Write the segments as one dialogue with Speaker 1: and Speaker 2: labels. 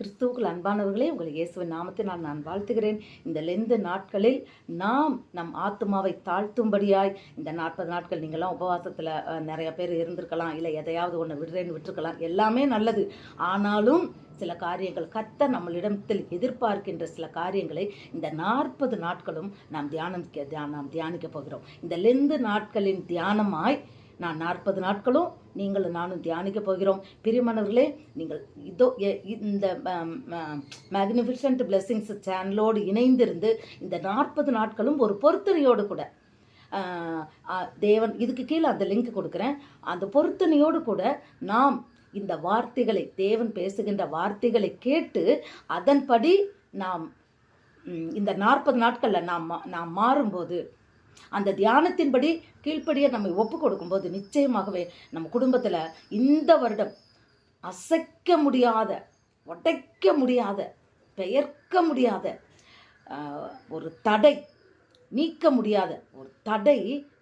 Speaker 1: கிறிஸ்துவுக்குள் அன்பானவர்களே உங்களை இயேசுவின் நாமத்தை நான் நான் வாழ்த்துகிறேன். இந்த லெந்து நாட்களில் நாம் நம் ஆத்மாவை தாழ்த்தும்படியாய் இந்த நாற்பது நாட்கள் நீங்களாம் உபவாசத்தில் நிறைய பேர் இருந்திருக்கலாம் இல்லை எதையாவது ஒன்று விடுறேன்னு விட்டுருக்கலாம் எல்லாமே நல்லது. ஆனாலும் சில காரியங்கள் கத்த நம்மளிடத்தில் எதிர்பார்க்கின்ற சில காரியங்களை இந்த நாற்பது நாட்களும் நாம் தியானம் நாம் தியானிக்க போகிறோம். இந்த லெந்து நாட்களின் தியானமாய் நான் நாற்பது நாட்களும் நீங்களும் நானும் தியானிக்க போகிறோம். பிரிமணவர்களே நீங்கள் இதோ எ- இந்த மேக்னிஃபிஷன்ட் பிளெஸ்ஸிங்ஸ் சேனலோடு இணைந்திருந்து இந்த நாற்பது நாட்களும் ஒரு பொறுத்தனையோடு கூட தேவன் இதுக்கு கீழே அந்த லிங்க் கொடுக்குறேன். அந்த பொருத்தனையோடு கூட நாம் இந்த வார்த்தைகளை தேவன் பேசுகின்ற வார்த்தைகளை கேட்டு அதன்படி நாம் இந்த நாற்பது நாட்களில் நாம் மா- நாம் மாறும்போது அந்த தியானத்தின்படி கீழ்ப்படியே நம்ம ஒப்பு கொடுக்கும்போது நிச்சயமாகவே நம்ம குடும்பத்தில் இந்த வருடம் அசைக்க முடியாத உடைக்க முடியாத பெயர்க்க முடியாத ஒரு தடை நீக்க முடியாத ஒரு தடை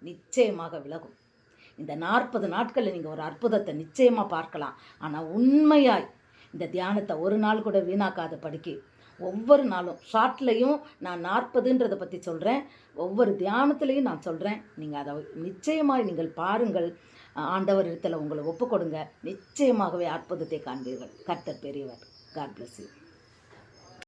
Speaker 1: நிச்சயமாக விலகும். இந்த நாற்பது நாட்களில் நீங்கள் ஒரு அற்புதத்தை நிச்சயமாக பார்க்கலாம். ஆனால் உண்மையாய் இந்த தியானத்தை ஒரு நாள் கூட வீணாக்காத படிக்கு ஒவ்வொரு நாளும். ஷார்ட்லையும் நான் நாற்பதுன்றதை பற்றி சொல்கிறேன் ஒவ்வொரு தியானத்துலேயும் நான் சொல்கிறேன் நீங்கள் அதை நிச்சயமாக நீங்கள் பாருங்கள். ஆண்டவர் இடத்துல உங்களை ஒப்பு கொடுங்க நிச்சயமாகவே அற்புதத்தை காண்பீர்கள். கர்த்தர் பெரியவர். God bless you